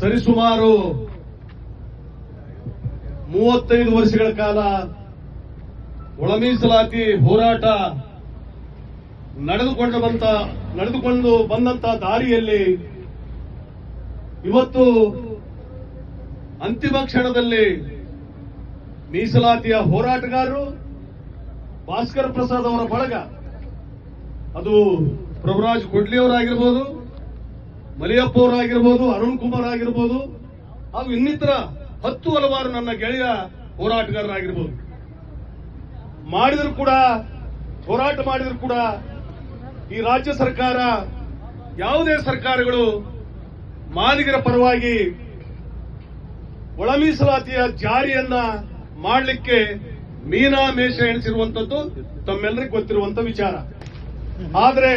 ಸರಿಸುಮಾರು ಮೂವತ್ತೈದು ವರ್ಷಗಳ ಕಾಲ ಒಳಮೀಸಲಾತಿ ಹೋರಾಟ ನಡೆದುಕೊಂಡು ಬಂತ, ನಡೆದುಕೊಂಡು ಬಂದಂತ ದಾರಿಯಲ್ಲಿ ಇವತ್ತು ಅಂತಿಮ ಕ್ಷಣದಲ್ಲಿ ಮೀಸಲಾತಿಯ ಹೋರಾಟಗಾರರು ಭಾಸ್ಕರ್ ಪ್ರಸಾದ್ ಅವರ ಬಳಗ. ಅದು ಪ್ರಭುರಾಜ್ ಕೊಡ್ಲಿ ಅವರಾಗಿರ್ಬೋದು ಮಲಿಯಪ್ಪ ಅವರಾಗಿರ್ಬೋದು ಅರುಣ್ ಕುಮಾರ್ ಆಗಿರ್ಬೋದು, ಹಾಗೂ ಇನ್ನಿತರ ಹತ್ತು ಹಲವಾರು ನನ್ನ ಗೆಳೆಯ ಹೋರಾಟಗಾರರಾಗಿರ್ಬೋದು. ಮಾಡಿದ್ರು ಕೂಡ, ಹೋರಾಟ ಮಾಡಿದ್ರು ಕೂಡ ಈ ರಾಜ್ಯ ಸರ್ಕಾರ ಯಾವುದೇ ಸರ್ಕಾರಗಳು ಮಾದಿಗರ ಪರವಾಗಿ ಒಳ ಮೀಸಲಾತಿಯ ಜಾರಿಯನ್ನ ಮಾಡಲಿಕ್ಕೆ ಮೀನಾ ಮೇಷ ಎಣಿಸಿರುವಂತದ್ದು ತಮ್ಮೆಲ್ಲರಿಗೂ ಗೊತ್ತಿರುವಂತ ವಿಚಾರ. ಆದರೆ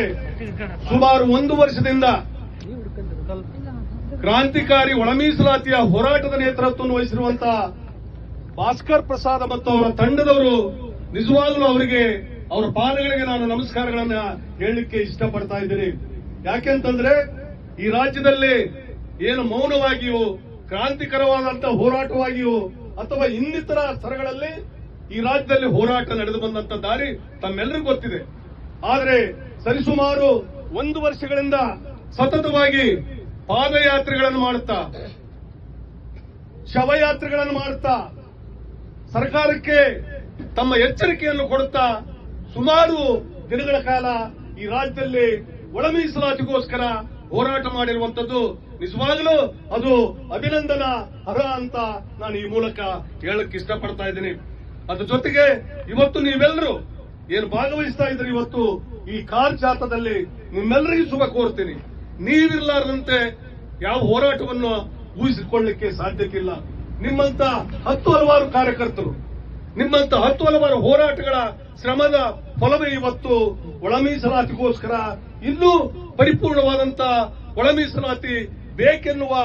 ಸುಮಾರು ಒಂದು ವರ್ಷದಿಂದ ಕ್ರಾಂತಿಕಾರಿ ಒಳಮೀಸಲಾತಿಯ ಹೋರಾಟದ ನೇತೃತ್ವವನ್ನು ವಹಿಸಿರುವಂತಹ ಭಾಸ್ಕರ್ ಪ್ರಸಾದ್ ಮತ್ತು ಅವರ ತಂಡದವರು ನಿಜವಾಗ್ಲೂ ಅವರಿಗೆ ಅವರ ಪಾದಗಳಿಗೆ ನಾನು ನಮಸ್ಕಾರಗಳನ್ನ ಹೇಳಲಿಕ್ಕೆ ಇಷ್ಟಪಡ್ತಾ ಇದ್ದೀನಿ. ಯಾಕೆಂತಂದ್ರೆ ಈ ರಾಜ್ಯದಲ್ಲಿ ಏನು ಮೌನವಾಗಿಯೋ ಕ್ರಾಂತಿಕರವಾದಂತಹ ಹೋರಾಟವಾಗಿಯೋ, ಅಥವಾ ಇನ್ನಿತರ ಸ್ತರಗಳಲ್ಲಿ ಈ ರಾಜ್ಯದಲ್ಲಿ ಹೋರಾಟ ನಡೆದು ಬಂದಂತ ದಾರಿ ತಮ್ಮೆಲ್ಲರಿಗೂ ಗೊತ್ತಿದೆ. ಆದರೆ ಸರಿಸುಮಾರು ಒಂದು ವರ್ಷಗಳಿಂದ ಸತತವಾಗಿ ಪಾದಯಾತ್ರೆಗಳನ್ನು ಮಾಡುತ್ತಾ, ಶವಯಾತ್ರೆಗಳನ್ನು ಮಾಡುತ್ತಾ, ಸರ್ಕಾರಕ್ಕೆ ತಮ್ಮ ಎಚ್ಚರಿಕೆಯನ್ನು ಕೊಡುತ್ತಾ, ಸುಮಾರು ದಿನಗಳ ಕಾಲ ಈ ರಾಜ್ಯದಲ್ಲಿ ಒಳ ಮೀಸಲಾತಿಗೋಸ್ಕರ ಹೋರಾಟ ಮಾಡಿರುವಂತದ್ದು ನಿಜವಾಗಲೂ ಅದು ಅಭಿನಂದನ, ಅರ್ಹ ಅಂತ ನಾನು ಈ ಮೂಲಕ ಹೇಳಕ್ ಇಷ್ಟಪಡ್ತಾ ಇದ್ದೀನಿ. ಅದ್ರ ಜೊತೆಗೆ ಇವತ್ತು ನೀವೆಲ್ಲರೂ ಏನು ಭಾಗವಹಿಸ್ತಾ ಇದ್ರಿ ಇವತ್ತು ಈ ಕಾರ್ ಜಾಥಾದಲ್ಲಿ ನಿಮ್ಮೆಲ್ಲರಿಗೂ ಶುಭ ಕೋರ್ತೀನಿ. ನೀವಿರ್ಲಾರ್ದಂತೆ ಯಾವ ಹೋರಾಟವನ್ನು ಊಹಿಸಿಕೊಳ್ಳಲಿಕ್ಕೆ ಸಾಧ್ಯಕ್ಕಿಲ್ಲ ನಿಮ್ಮಂತ ಹತ್ತು ಹಲವಾರು ಕಾರ್ಯಕರ್ತರು, ನಿಮ್ಮಂತ ಹತ್ತು ಹಲವಾರು ಹೋರಾಟಗಳ ಶ್ರಮದ ಫಲವೇ ಇವತ್ತು ಒಳ ಮೀಸಲಾತಿಗೋಸ್ಕರ ಇನ್ನೂ ಪರಿಪೂರ್ಣವಾದಂತ ಒಳ ಮೀಸಲಾತಿ ಬೇಕೆನ್ನುವ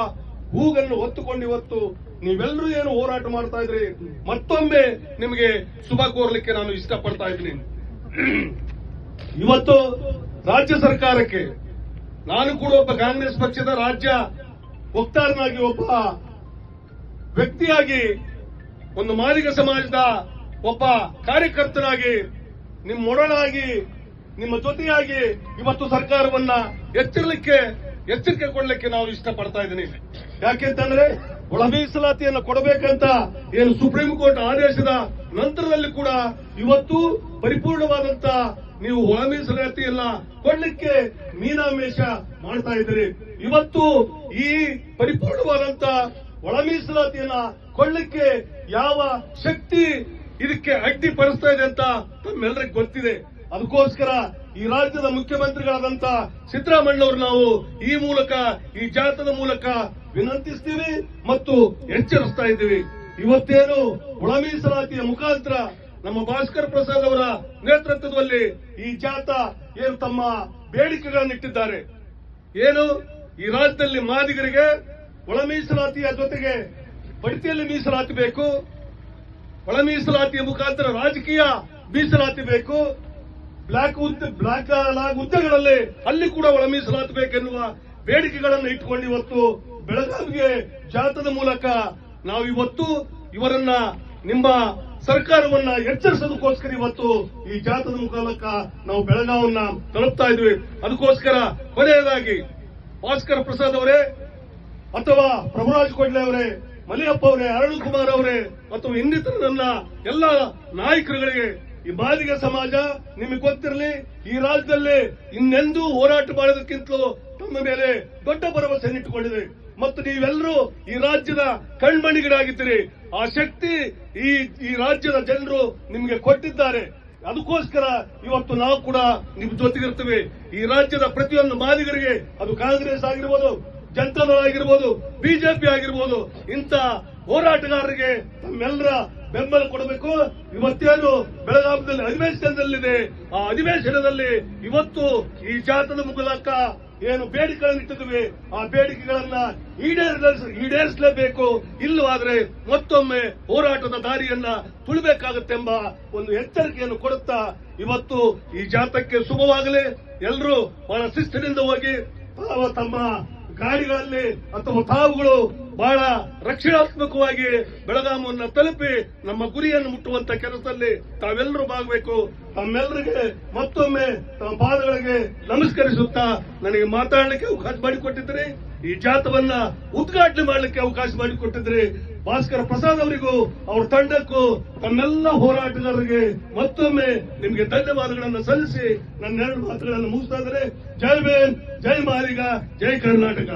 ಹೂಗನ್ನು ಹೊತ್ತುಕೊಂಡು ಇವತ್ತು ನೀವೆಲ್ಲರೂ ಏನು ಹೋರಾಟ ಮಾಡ್ತಾ ಇದ್ರಿ? ಮತ್ತೊಮ್ಮೆ ನಿಮಗೆ ಶುಭ ಕೋರ್ಲಿಕ್ಕೆ ನಾನು ಇಷ್ಟಪಡ್ತಾ ಇದ್ದೀನಿ. ಇವತ್ತು ರಾಜ್ಯ ಸರ್ಕಾರಕ್ಕೆ ನಾನು ಕೂಡ ಒಬ್ಬ ಕಾಂಗ್ರೆಸ್ ಪಕ್ಷದ ರಾಜ್ಯ ವಕ್ತಾರನಾಗಿ ಒಬ್ಬ ವ್ಯಕ್ತಿಯಾಗಿ, ಒಂದು ಮಾದಿಗ ಸಮಾಜದ ಒಬ್ಬ ಕಾರ್ಯಕರ್ತನಾಗಿ ನಿಮ್ಮೊಡನಾಗಿ ನಿಮ್ಮ ಜೊತೆಯಾಗಿ ಇವತ್ತು ಸರ್ಕಾರವನ್ನ ಎಚ್ಚರಲಿಕ್ಕೆ, ಎಚ್ಚರಿಕೆ ಕೊಡಲಿಕ್ಕೆ ನಾವು ಇಷ್ಟಪಡ್ತಾ ಇದ್ದೀನಿ. ಯಾಕೆಂತಂದ್ರೆ ಒಳ ಮೀಸಲಾತಿಯನ್ನು ಕೊಡಬೇಕಂತ ಏನು ಸುಪ್ರೀಂ ಕೋರ್ಟ್ ಆದೇಶದ ನಂತರದಲ್ಲಿ ಕೂಡ ಇವತ್ತು ಪರಿಪೂರ್ಣವಾದಂತ ನೀವು ಒಳ ಇಲ್ಲ ಕೊಡ್ಲಿಕ್ಕೆ ಮೀನಾಮೇಷ ಮಾಡ್ತಾ ಇದ್ರಿ. ಇವತ್ತು ಈ ಪರಿಪೂರ್ಣವಾದಂತ ಒಳ ಮೀಸಲಾತಿಯನ್ನ ಕೊಡ್ಲಿಕ್ಕೆ ಯಾವ ಶಕ್ತಿ ಇದಕ್ಕೆ ಅಡ್ಡಿ ಪಡಿಸ್ತಾ ಇದೆ ಅಂತ ತಮ್ಮೆಲ್ಲರಿಗೂ ಗೊತ್ತಿದೆ. ಅದಕ್ಕೋಸ್ಕರ ಈ ರಾಜ್ಯದ ಮುಖ್ಯಮಂತ್ರಿಗಳಾದಂತ ಸಿದ್ದರಾಮಣ್ಣವರು ನಾವು ಈ ಮೂಲಕ, ಈ ಜಾಥದ ಮೂಲಕ ವಿನಂತಿಸ್ತೀವಿ ಮತ್ತು ಎಚ್ಚರಿಸ್ತಾ ಇದ್ದೀವಿ. ಇವತ್ತೇನು ಒಳ ಮೀಸಲಾತಿಯ ಮುಖಾಂತರ ನಮ್ಮ ಭಾಸ್ಕರ್ ಪ್ರಸಾದ್ ಅವರ ನೇತೃತ್ವದಲ್ಲಿ ಈ ಜಾಥಾ ಏನು ತಮ್ಮ ಬೇಡಿಕೆಗಳನ್ನಿಟ್ಟಿದ್ದಾರೆ. ಏನು? ಈ ರಾಜ್ಯದಲ್ಲಿ ಮಾದಿಗರಿಗೆ ಒಳ ಮೀಸಲಾತಿಯ ಜೊತೆಗೆ ಬಡ್ತಿಯಲ್ಲಿ ಮೀಸಲಾತಿ ಬೇಕು. ಒಳ ಮೀಸಲಾತಿಯ ಮುಖಾಂತರ ರಾಜಕೀಯ ಮೀಸಲಾತಿ ಬೇಕು. ಬ್ಲಾಕ್ ಬ್ಲಾಕ್ ಹುದ್ದೆಗಳಲ್ಲಿ ಅಲ್ಲಿ ಕೂಡ ಒಳ ಮೀಸಲಾತಿ ಬೇಕೆನ್ನುವ ಬೇಡಿಕೆಗಳನ್ನು ಇಟ್ಟುಕೊಂಡು ಇವತ್ತು ಬೆಳಗಾವಿಗೆ ಜಾಥದ ಮೂಲಕ ನಾವು ಇವತ್ತು ಇವರನ್ನ ನಿಮ್ಮ ಸರ್ಕಾರವನ್ನ ಎಚ್ಚರಿಸೋದಕ್ಕೋಸ್ಕರ ಇವತ್ತು ಈ ಜಾಥದ ಮೂಲಕ ನಾವು ಬೆಳಗಾವನ್ನ ತಲುಪ್ತಾ ಇದ್ವಿ. ಅದಕ್ಕೋಸ್ಕರ ಕೊನೆಯದಾಗಿ ಭಾಸ್ಕರ್ ಪ್ರಸಾದ್ ಅವರೇ ಅಥವಾ ಪ್ರಭುರಾಜ್ ಕೊಡ್ಲೆ ಅವರೇ ಮಲಿಯಪ್ಪ ಅವರೇ, ಅರುಣ್ ಕುಮಾರ್ ಅವರೇ ಮತ್ತು ಇನ್ನಿತರ ನನ್ನ ಎಲ್ಲ ನಾಯಕರುಗಳಿಗೆ ಈ ಬಾಲಿಗೆ ಸಮಾಜ ನಿಮಗೆ ಗೊತ್ತಿರಲಿ, ಈ ರಾಜ್ಯದಲ್ಲಿ ಇನ್ನೆಂದೂ ಹೋರಾಟ ಮಾಡೋದಕ್ಕಿಂತಲೂ ತಮ್ಮ ಮೇಲೆ ದೊಡ್ಡ ಭರವಸೆ ಇಟ್ಟುಕೊಂಡಿದೆ. ಮತ್ತು ನೀವೆಲ್ಲರೂ ಈ ರಾಜ್ಯದ ಕಣ್ಮಣಿಗಳಾಗಿದ್ದೀರಿ. ಆ ಶಕ್ತಿ ಈ ಈ ರಾಜ್ಯದ ಜನರು ನಿಮಗೆ ಕೊಟ್ಟಿದ್ದಾರೆ. ಅದಕ್ಕೋಸ್ಕರ ಇವತ್ತು ನಾವು ಕೂಡ ನಿಮ್ ಜೊತೆಗಿರ್ತೇವೆ ಈ ರಾಜ್ಯದ ಪ್ರತಿಯೊಂದು ಮಾದಿಗರಿಗೆ ಅದು ಕಾಂಗ್ರೆಸ್ ಆಗಿರ್ಬೋದು, ಜನತಾದಳ ಆಗಿರ್ಬೋದು, ಬಿಜೆಪಿ ಆಗಿರ್ಬೋದು, ಇಂಥ ಹೋರಾಟಗಾರರಿಗೆ ತಮ್ಮೆಲ್ಲರ ಬೆಂಬಲ ಕೊಡಬೇಕು. ಇವತ್ತೇನು ಬೆಳಗಾವಿಯಲ್ಲಿ ಅಧಿವೇಶನದಲ್ಲಿದೆ. ಆ ಅಧಿವೇಶನದಲ್ಲಿ ಇವತ್ತು ಈ ಜಾತದ ಮೂಲಕ ಏನು ಬೇಡಿಕೆಗಳನ್ನು ಇಟ್ಟಿದ್ವಿ ಆ ಬೇಡಿಕೆಗಳನ್ನ ಈಡೇರಿಸ ಈಡೇರಿಸಲೇಬೇಕು. ಇಲ್ಲವಾದ್ರೆ ಮತ್ತೊಮ್ಮೆ ಹೋರಾಟದ ದಾರಿಯನ್ನ ತುಳಿಬೇಕಾಗತ್ತೆಂಬ ಒಂದು ಎಚ್ಚರಿಕೆಯನ್ನು ಕೊಡುತ್ತಾ ಇವತ್ತು ಈ ಜಾತಕ್ಕೆ ಶುಭವಾಗಲಿ ಎಲ್ಲರೂ ಬಹಳ ಶಿಸ್ತಿನಿಂದ ಹೋಗಿ ತಮ್ಮ ಗಾಡಿಗಳಲ್ಲಿ ಅಥವಾ ತಾವುಗಳು ಬಹಳ ರಕ್ಷಣಾತ್ಮಕವಾಗಿ ಬೆಳಗಾಮವನ್ನು ತಲುಪಿ ನಮ್ಮ ಗುರಿಯನ್ನು ಮುಟ್ಟುವಂತ ಕೆಲಸದಲ್ಲಿ ತಾವೆಲ್ಲರೂ ಭಾಗಬೇಕು ತಮ್ಮೆಲ್ಲರಿಗೆ ಮತ್ತೊಮ್ಮೆ ತಮ್ಮ ಪಾದಗಳಿಗೆ ನಮಸ್ಕರಿಸುತ್ತಾ ನನಗೆ ಮಾತಾಡಲಿಕ್ಕೆ ಅವಕಾಶ ಮಾಡಿಕೊಟ್ಟಿದ್ರಿ ಈ ಜಾತವನ್ನ ಉದ್ಘಾಟನೆ ಮಾಡಲಿಕ್ಕೆ ಅವಕಾಶ ಮಾಡಿಕೊಟ್ಟಿದ್ರಿ ಭಾಸ್ಕರ ಪ್ರಸಾದ್ ಅವರಿಗೂ, ಅವ್ರ ತಂಡಕ್ಕೂ, ತಮ್ಮೆಲ್ಲ ಹೋರಾಟಗಾರರಿಗೆ ಮತ್ತೊಮ್ಮೆ ನಿಮಗೆ ಧನ್ಯವಾದಗಳನ್ನು ಸಲ್ಲಿಸಿ ನನ್ನ ಎರಡು ಮಾತುಗಳನ್ನು ಮುಗಿಸ್ತಾ ಇದ್ರೆ ಜೈ ಬೇನ್ ಜೈ ಮಾರಿಗ ಜೈ ಕರ್ನಾಟಕ.